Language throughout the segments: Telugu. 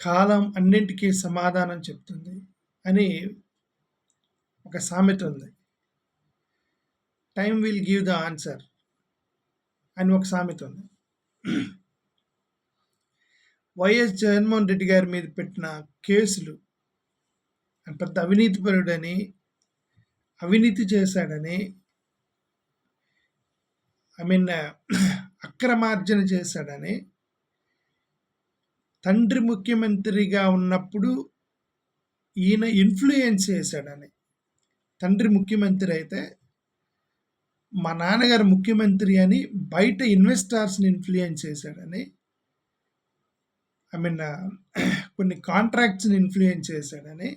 కాలం అన్నింటికీ సమాధానం చెప్తుంది అని ఒక సామెత ఉంది. Time will give the answer అని ఒక సామెత ఉంది. వైఎస్ జగన్మోహన్ రెడ్డి గారి మీద పెట్టిన కేసులు పెద్ద అవినీతిపరుడని అవినీతి చేశాడని ఐ మీన్ అక్రమార్జన చేశాడని తండ్రి ముఖ్యమంత్రిగా ఉన్నప్పుడు ఈయన ఇన్ఫ్లుయెన్స్ చేశాడని. తండ్రి ముఖ్యమంత్రి అయితే మా నాన్నగారు ముఖ్యమంత్రి అని బయట ఇన్వెస్టర్స్ని ఇన్ఫ్లుయెన్స్ చేశాడని ఐ మీన్ కొన్ని కాంట్రాక్ట్స్ని ఇన్ఫ్లుయెన్స్ చేశాడని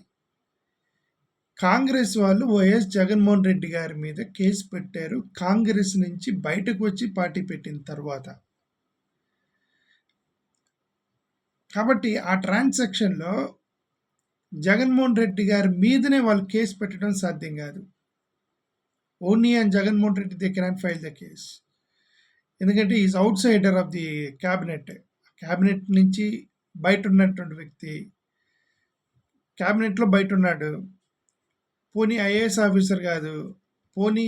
కాంగ్రెస్ వాళ్ళు వైఎస్ జగన్మోహన్ రెడ్డి గారి మీద కేసు పెట్టారు. కాంగ్రెస్ నుంచి బయటకు వచ్చి పార్టీ పెట్టిన తర్వాత కాబట్టి ఆ ట్రాన్సాక్షన్లో జగన్మోహన్ రెడ్డి గారి మీదనే వాళ్ళు కేసు పెట్టడం సాధ్యం కాదు. Only and Jaganmohan Reddy they cannot file the case. ఎందుకంటే is outsider of the cabinet. Cabinet నుంచి బయట ఉన్నటువంటి వ్యక్తి క్యాబినెట్లో బయట ఉన్నాడు. పోనీ ఐఏఎస్ ఆఫీసర్ కాదు పోనీ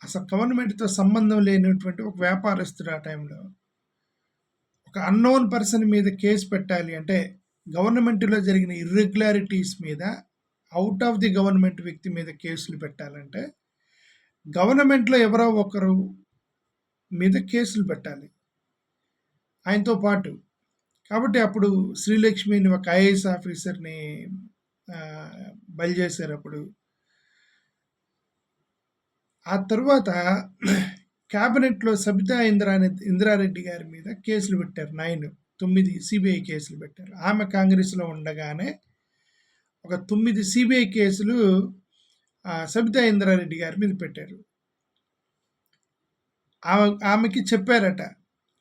అసలు గవర్నమెంట్తో సంబంధం లేనటువంటి ఒక వ్యాపారస్తుడు ఆ టైంలో. ఒక అన్నోన్ పర్సన్ మీద కేసు పెట్టాలి అంటే గవర్నమెంట్లో జరిగిన ఇర్రెగ్యులారిటీస్ మీద అవుట్ ఆఫ్ ది గవర్నమెంట్ వ్యక్తి మీద కేసులు పెట్టాలంటే గవర్నమెంట్లో ఎవరో ఒకరు మీద కేసులు పెట్టాలి. ఆయనతో పాటు. కాబట్టి అప్పుడు శ్రీలక్ష్మిని ఒక ఐఏఎస్ ఆఫీసర్ని బయలు చేశారు అప్పుడు. ఆ తర్వాత క్యాబినెట్లో సబితా ఇంద్రా ఇందిరారెడ్డి గారి మీద కేసులు పెట్టారు. నైన్ తొమ్మిది సిబిఐ కేసులు పెట్టారు. ఆమె కాంగ్రెస్లో ఉండగానే ఒక తొమ్మిది సిబిఐ కేసులు సబితా ఇంద్రారెడ్డి గారి మీద పెట్టారు. ఆమె ఆమెకి చెప్పారట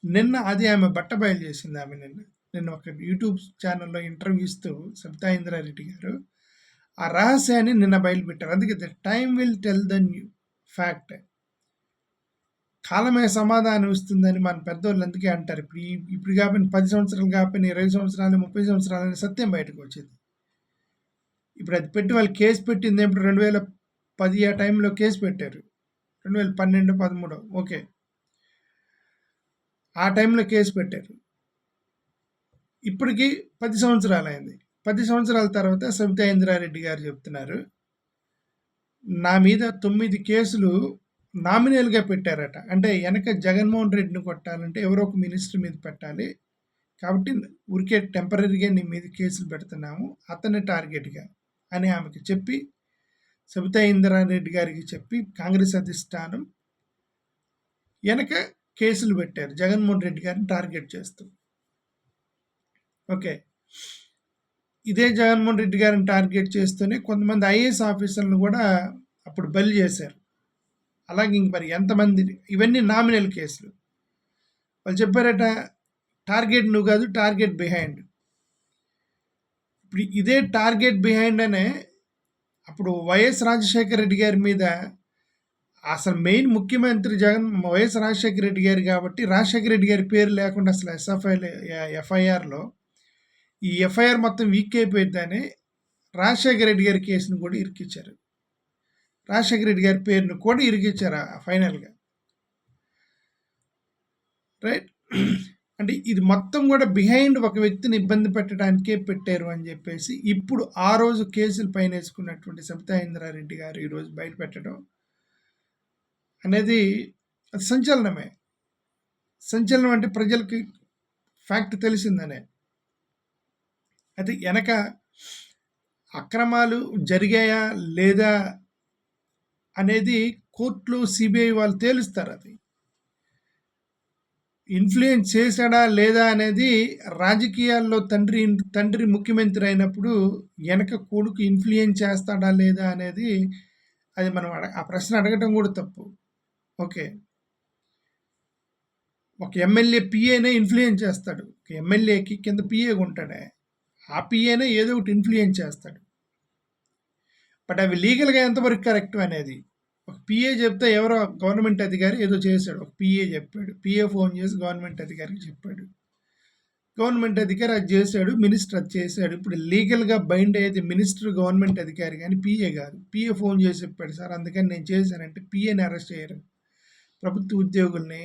నిన్న అది ఆమె బట్ట బయలు చేసింది ఆమె నిన్న. నిన్న ఒక యూట్యూబ్ ఛానల్లో ఇంటర్వ్యూ ఇస్తూ సబితా ఇంద్రారెడ్డి గారు ఆ రహస్యాన్ని నిన్న బయలుపెట్టారు అందుకే the time will tell the new fact. కాలమే సమాధానం ఇస్తుందని మన పెద్దోళ్ళు అందుకే అంటారు. ఇప్పుడు ఇప్పుడు కాకపోయినా పది సంవత్సరాలు కాకపోయినా ఇరవై సంవత్సరాలు ముప్పై సంవత్సరాలు సత్యం బయటకు వచ్చేది. ఇప్పుడు అది పెట్టి వాళ్ళు కేసు పెట్టింది ఇప్పుడు రెండు వేల పది ఆ టైంలో కేసు పెట్టారు. రెండు వేల పన్నెండు పదమూడు ఓకే. ఆ టైంలో కేసు పెట్టారు. ఇప్పటికి పది సంవత్సరాలు అయింది. పది సంవత్సరాల తర్వాత సబితా ఇంద్రారెడ్డి గారు చెప్తున్నారు నా మీద తొమ్మిది కేసులు నామినల్గా పెట్టారట. అంటే వెనక జగన్మోహన్ రెడ్డిని కొట్టాలంటే ఎవరో ఒక మినిస్టర్ మీద పెట్టాలి. కాబట్టి ఊరికే టెంపరీగా నీ మీద కేసులు పెడుతున్నాము. అతని టార్గెట్గా అని ఆమెకి చెప్పి సబితా ఇంద్రారెడ్డి గారికి చెప్పి కాంగ్రెస్ అధిష్టానం వెనక కేసులు పెట్టారు. జగన్మోహన్ రెడ్డి గారిని టార్గెట్ చేస్తూ. ఓకే. ఇదే జగన్మోహన్ రెడ్డి గారిని టార్గెట్ చేస్తూనే కొంతమంది ఐఏఎస్ ఆఫీసర్లు కూడా అప్పుడు బలి చేశారు. అలాగే ఇంక మరి ఎంతమంది ఇవన్నీ నామినల్ కేసులు. వాళ్ళు చెప్పారట టార్గెట్ నువ్వు కాదు టార్గెట్ బిహైండ్ ఇప్పుడు ఇదే టార్గెట్ బిహైండ్ అనే అప్పుడు వైఎస్ రాజశేఖర రెడ్డి గారి మీద అసలు మెయిన్ ముఖ్యమంత్రి జగన్ వైఎస్ రాజశేఖర రెడ్డి గారు కాబట్టి రాజశేఖర రెడ్డి గారి పేరు లేకుండా అసలు ఎస్ఎఫ్ఐ ఎఫ్ఐఆర్లో ఈ ఎఫ్ఐఆర్ మొత్తం వీక్ అయిపోయిందని రాజశేఖర రెడ్డి గారి కేసును కూడా ఇరికిచ్చారు. రాజశేఖర రెడ్డి గారి పేరును కూడా ఇరిగించారు ఫైనల్గా. రైట్? అంటే ఇది మొత్తం కూడా బిహైండ్ ఒక వ్యక్తిని ఇబ్బంది పెట్టడానికే పెట్టారు అని చెప్పేసి ఇప్పుడు ఆ రోజు కేసులు పైన వేసుకున్నటువంటి సబితాయింద్రారెడ్డి గారు ఈరోజు బయట పెట్టడం అనేది అది సంచలనమే. సంచలనం అంటే ప్రజలకి ఫ్యాక్ట్ తెలిసిందనే. అది వెనక అక్రమాలు జరిగాయా లేదా అనేది కోర్టులో సిబిఐ వాళ్ళు తేలుస్తారు అది. ఇన్ఫ్లుయెన్స్ చేశాడా లేదా అనేది రాజకీయాల్లో తండ్రి తండ్రి ముఖ్యమంత్రి అయినప్పుడు వెనక కొడుకు ఇన్ఫ్లుయెన్స్ చేస్తాడా లేదా అనేది అది మనం ఆ ప్రశ్న అడగటం కూడా తప్పు. ఓకే. ఒక ఎమ్మెల్యే పిఏనే ఇన్ఫ్లుయెన్స్ చేస్తాడు. ఒక ఎమ్మెల్యేకి కింద పిఏ ఉంటాడే. ఆ పిఏనే ఏదో ఒకటి ఇన్ఫ్లుయెన్స్ చేస్తాడు. బట్ అవి లీగల్గా ఎంతవరకు కరెక్ట్ అనేది ఒక పిఏ చెప్తే ఎవరో గవర్నమెంట్ అధికారి ఏదో చేశాడు ఒక పిఏ చెప్పాడు పిఏ ఫోన్ చేసి గవర్నమెంట్ అధికారికి చెప్పాడు గవర్నమెంట్ అధికారి అది చేశాడు. మినిస్టర్ అది చేశాడు. ఇప్పుడు లీగల్‌గా బైండ్ అయ్యేది మినిస్టర్, గవర్నమెంట్ అధికారి కానీ పిఏ కాదు పిఏ ఫోన్ చేసి చెప్పాడు సార్ అందుకని నేను చేశానంటే పిఏని అరెస్ట్ చేయరు. ప్రభుత్వ ఉద్యోగుల్ని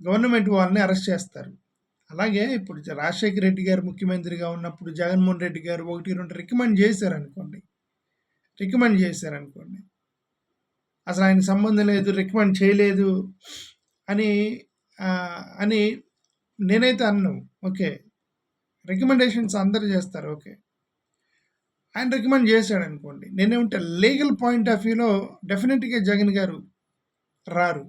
గవర్నమెంట్ వాళ్ళని అరెస్ట్ చేస్తారు. అలాగే ఇప్పుడు జ రాజశేఖర రెడ్డి గారు ముఖ్యమంత్రిగా ఉన్నప్పుడు జగన్మోహన్ రెడ్డి గారు 1, 2 రికమెండ్ చేశారనుకోండి. రికమెండ్ చేశారనుకోండి. అసలు ఆయనకి సంబంధం లేదు. రికమెండ్ చేయలేదు అని అని నేనైతే అన్ను ఓకే. రికమెండేషన్స్ అందరూ చేస్తారు. ఓకే. ఆయన రికమెండ్ చేశాడనుకోండి. నేనేమంటే లీగల్ పాయింట్ ఆఫ్ వ్యూలో డెఫినెట్గా జగన్ గారు రారు.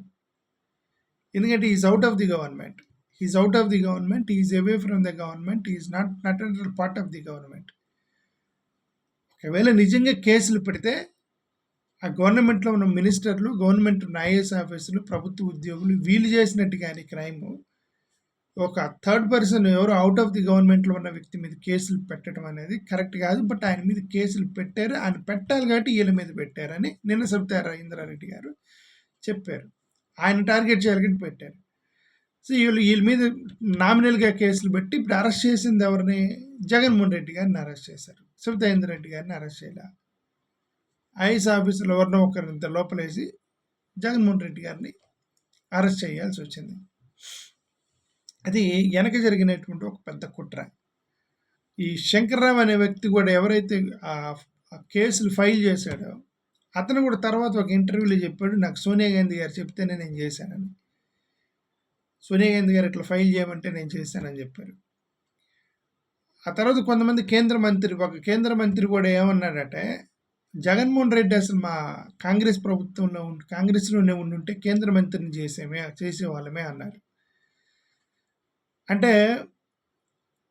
ఎందుకంటే is is of the government. Is out of the government. Is away from the government. Is not not under part of the government. ఒకవేళ నిజంగా కేసులు పెడితే ఆ గవర్నమెంట్‌లో ఉన్న మినిస్టర్‌లు, గవర్నమెంట్ ఐఏఎస్ ఆఫీసులు ప్రభుత్వ ఉద్యోగులు వీలు చేసినట్టు కానీ క్రైము ఒక థర్డ్ పర్సన్ ఎవరో అవుట్ ఆఫ్ ది గవర్నమెంట్‌లో ఉన్న వ్యక్తి మీద కేసులు పెట్టడం అనేది కరెక్ట్ కాదు. బట్ ఆయన మీద కేసులు పెట్టారు. ఆయన పెట్టాలి కాబట్టి వీళ్ళ మీద పెట్టారని నిన్న సబితా ఇంద్రారెడ్డి గారు చెప్పారు. ఆయన టార్గెట్ చేయాలి పెట్టారు. సో వీళ్ళు వీళ్ళ మీద నామినల్‌గా కేసులు పెట్టి ఇప్పుడు అరెస్ట్ చేసింది ఎవరిని? జగన్మోహన్ రెడ్డి గారిని అరెస్ట్ చేశారు. సబితా రెడ్డి గారిని అరెస్ట్ చేయలా. ఐఎస్ ఆఫీసులో ఎవరినో ఒకరిని ఇంత లోపలేసి జగన్మోహన్ రెడ్డి గారిని అరెస్ట్ చేయాల్సి వచ్చింది అది వెనక జరిగినటువంటి ఒక పెద్ద కుట్ర. ఈ శంకర్రావు అనే వ్యక్తి కూడా ఎవరైతే ఆ కేసులు ఫైల్ చేశాడో అతను కూడా తర్వాత ఒక ఇంటర్వ్యూలో చెప్పాడు. నాకు సోనియా గాంధీ గారు చెప్తేనే నేను చేశానని. సోనియా గాంధీ గారు ఇట్లా ఫైల్ చేయమంటే నేను చేశానని చెప్పారు. ఆ తర్వాత కొంతమంది కేంద్ర మంత్రి ఒక కేంద్ర మంత్రి కూడా ఏమన్నాడంటే జగన్మోహన్ రెడ్డి అసలు మా కాంగ్రెస్ ప్రభుత్వంలో ఉండి కాంగ్రెస్‌లోనే ఉండుంటే కేంద్ర మంత్రిని చేసేమే చేసేవాళ్ళమే అన్నారు. అంటే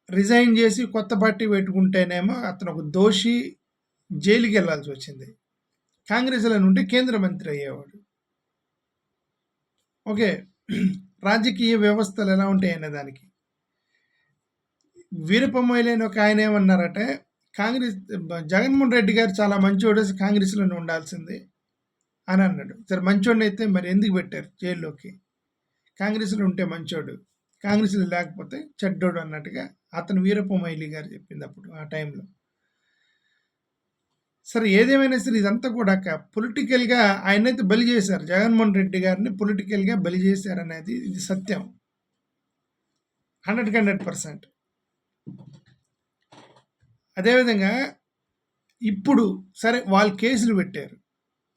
రిజైన్ చేసి కొత్త పార్టీ పెట్టుకుంటేనేమో అతను ఒక దోషి జైలుకెళ్ళాల్సొచ్చింది. కాంగ్రెస్‌లో ఉంటే కేంద్ర మంత్రి అయ్యేవాడు. ఓకే. రాజకీయ వ్యవస్థలు ఎలా ఉంటాయనే దానికి. వీరప్పమొయిలి అని ఒక ఆయన ఏమన్నారంటే కాంగ్రెస్ జగన్మోహన్ రెడ్డి గారు చాలా మంచోడు కాంగ్రెస్‌లోనే ఉండాల్సింది అని అన్నాడు. సరే మంచోడినైతే మరి ఎందుకు పెట్టారు జైల్లోకి? కాంగ్రెస్‌లో ఉంటే మంచోడు. కాంగ్రెస్‌లో లేకపోతే చెడ్డోడు అన్నట్టుగా అతను వీరప్ప గారు చెప్పింది అప్పుడు ఆ టైంలో. సరే ఏదేమైనా సరే ఇదంతా కూడా పొలిటికల్‌గా ఆయనైతే బలి చేశారు. జగన్మోహన్ రెడ్డి గారిని పొలిటికల్‌గా బలి చేశారనేది ఇది సత్యం. 100కి 100% అదేవిధంగా ఇప్పుడు సరే వాళ్ళు కేసులు పెట్టారు.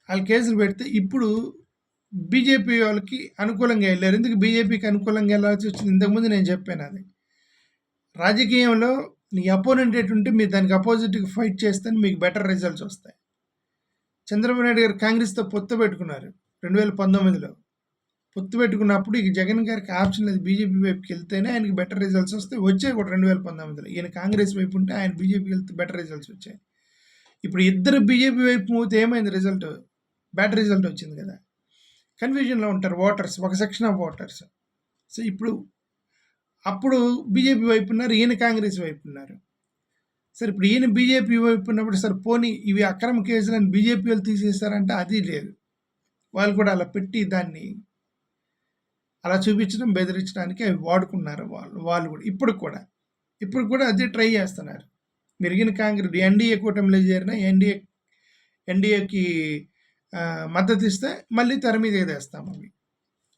వాళ్ళు కేసులు పెడితే ఇప్పుడు బీజేపీ వాళ్ళకి అనుకూలంగా వెళ్ళారు ఎందుకు బీజేపీకి అనుకూలంగా వెళ్ళాల్సి వచ్చింది ఇంతకుముందు నేను చెప్పాను అది. రాజకీయంలో నీ అపోనెంట్ ఎటుంటే మీరు దానికి అపోజిట్‌గా ఫైట్ చేస్తే మీకు బెటర్ రిజల్ట్స్ వస్తాయి. చంద్రబాబు నాయుడు గారు కాంగ్రెస్‌తో పొత్తు పెట్టుకున్నారు 2019లో. పొత్తు పెట్టుకున్నప్పుడు ఇక జగన్ గారికి ఆప్షన్ లేదు. బీజేపీ వైపుకి వెళ్తేనే ఆయనకి బెటర్ రిజల్ట్స్ వస్తాయి. వచ్చాయి కూడా 2019లో. ఈయన కాంగ్రెస్ వైపు ఉంటే ఆయన బీజేపీకెళ్తే బెటర్ రిజల్ట్స్ వచ్చాయి. ఇప్పుడు ఇద్దరు బీజేపీ వైపు పోతే ఏమైంది రిజల్ట్? బ్యాడ్ రిజల్ట్ వచ్చింది కదా! కన్‌ఫ్యూజన్‌లో ఉంటారు ఓటర్స్. ఒక సెక్షన్ ఆఫ్ ఓటర్స్. సో ఇప్పుడు అప్పుడు బీజేపీ వైపు ఉన్నారు. ఈయన కాంగ్రెస్ వైపు ఉన్నారు. సరే ఇప్పుడు ఈయన బీజేపీ వైపు ఉన్నప్పుడు సరే పోనీ ఇవి అక్రమ కేసులని బీజేపీ వాళ్ళు తీసేసారంటే అది లేదు. వాళ్ళు కూడా అలా పెట్టి దాన్ని అలా చూపించడం, బెదిరించడానికి అవి వాడుకున్నారు వాళ్ళు. వాళ్ళు కూడా. ఇప్పుడు కూడా. ఇప్పుడు కూడా అదే ట్రై చేస్తున్నారు. మెరిగిన కాంగ్రెస్ ఎన్‌డీఏ కూటమిలో చేరిన ఎన్‌డీఏ ఎన్‌డీఏకి మద్దతు మద్దతిస్తే మళ్ళీ తెర మీదకి తెస్తాం అవి.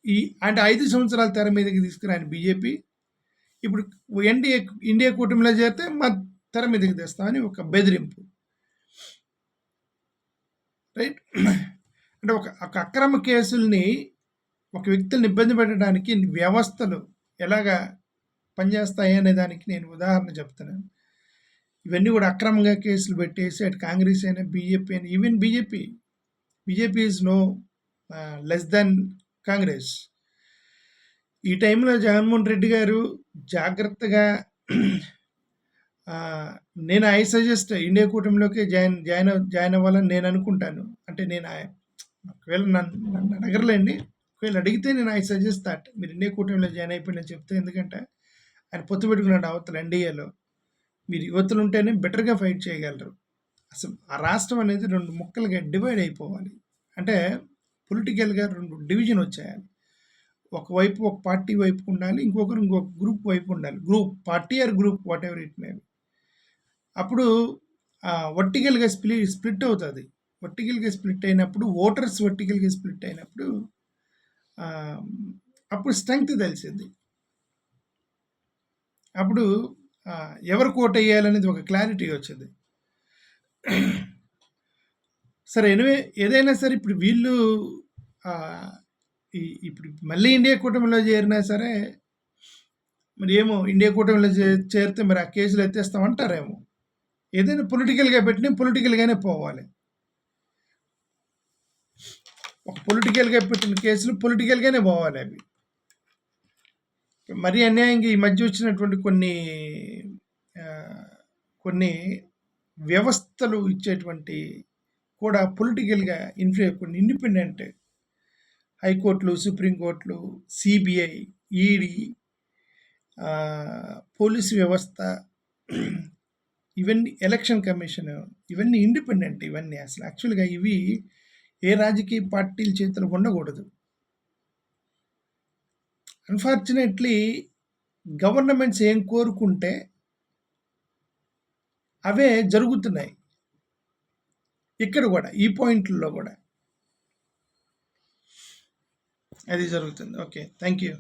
ఈ అంటే ఐదు సంవత్సరాల తెర మీదకి తీసుకురాని బీజేపీ ఇప్పుడు ఎన్‌డీఏ ఇండియా కూటమిలో చేరితే మా తెర మీదకి తెస్తామని ఒక బెదిరింపు. రైట్. అంటే ఒక ఒక అక్రమ కేసుల్ని ఒక వ్యక్తుల్ని ఇబ్బంది పెట్టడానికి వ్యవస్థలు ఎలాగా పనిచేస్తాయి అనే దానికి నేను ఉదాహరణ చెప్తున్నాను. ఇవన్నీ కూడా అక్రమంగా కేసులు పెట్టేసి అటు కాంగ్రెస్ అయినా, బీజేపీ అయినా even BJP, BJP is no less than Congress. ఈ టైంలో జగన్మోహన్ రెడ్డి గారు జాగ్రత్తగా నేను ఐ సజెస్ట్ ఇండియా కూటమిలోకి జాయిన్ జాయిన్ జాయిన్ అవ్వాలని నేను అనుకుంటాను. అంటే నేను ఒకవేళ నన్ను నన్ను అడగరులేండి. ఒకవేళ అడిగితే నేను ఐ సజెస్ట్ థట్ మీరు ఇండియా కూటమిలో జాయిన్ అయిపోండి చెప్తే ఎందుకంటే ఆయన పొత్తు పెట్టుకున్నాడు అవతల ఎన్‌డీఏలో. మీరు యువతులు ఉంటేనే బెటర్‌గా ఫైట్ చేయగలరు. అసలు ఆ రాష్ట్రం అనేది రెండు ముక్కలుగా డివైడ్ అయిపోవాలి. అంటే పొలిటికల్‌గా రెండు డివిజన్ వచ్చేయాలి. ఒకవైపు ఒక పార్టీ వైపు ఉండాలి ఇంకొకరు ఇంకొక గ్రూప్ వైపు ఉండాలి. Group party or group whatever it may అప్పుడు వర్టికల్గా స్ప్లి స్ప్లిట్ అవుతుంది. వర్టికల్గా స్ప్లిట్ అయినప్పుడు ఓటర్స్ వర్టికల్గా స్ప్లిట్ అయినప్పుడు అప్పుడు స్ట్రెంగ్త్ తెలిసింది అప్పుడు ఆ, ఎవరు కోట్ వేయాలనేది ఒక క్లారిటీ వచ్చింది. సరే ఎనివే ఏదైనా సరే ఇప్పుడు వీళ్ళు ఇప్పుడు మళ్ళీ ఇండియా కూటమిలో చేరినా సరే మరి ఏమో ఇండియా కూటమిలో చేరితే మరి ఆ కేసులు ఎత్తేస్తామంటారేమో. ఏదైనా పొలిటికల్గా పెట్టిన పొలిటికల్గానే పోవాలి. ఒక పొలిటికల్గా పెట్టిన కేసులు పొలిటికల్గానే పోవాలి అవి. మరీ అన్యాయంగా ఈ మధ్య వచ్చినటువంటి కొన్ని కొన్ని వ్యవస్థలు ఇచ్చేటువంటి కూడా పొలిటికల్గా ఇన్ఫ్లూ కొన్ని ఇండిపెండెంట్ హైకోర్టులు సుప్రీంకోర్టులు సిబిఐ ఈడీ పోలీసు వ్యవస్థ ఇవన్నీ ఎలక్షన్ కమిషన్ ఇవన్నీ ఇండిపెండెంట్ ఇవన్నీ అసలు. యాక్చువల్గా ఇవి ఏ రాజకీయ పార్టీల చేతులు ఉండకూడదు. అన్ఫార్చునేట్లీ గవర్నమెంట్స్ ఏం కోరుకుంటే అవే జరుగుతున్నాయి. ఇక్కడ కూడా ఈ పాయింట్లలో కూడా. అది జరుగుతుంది. ఓకే. Thank you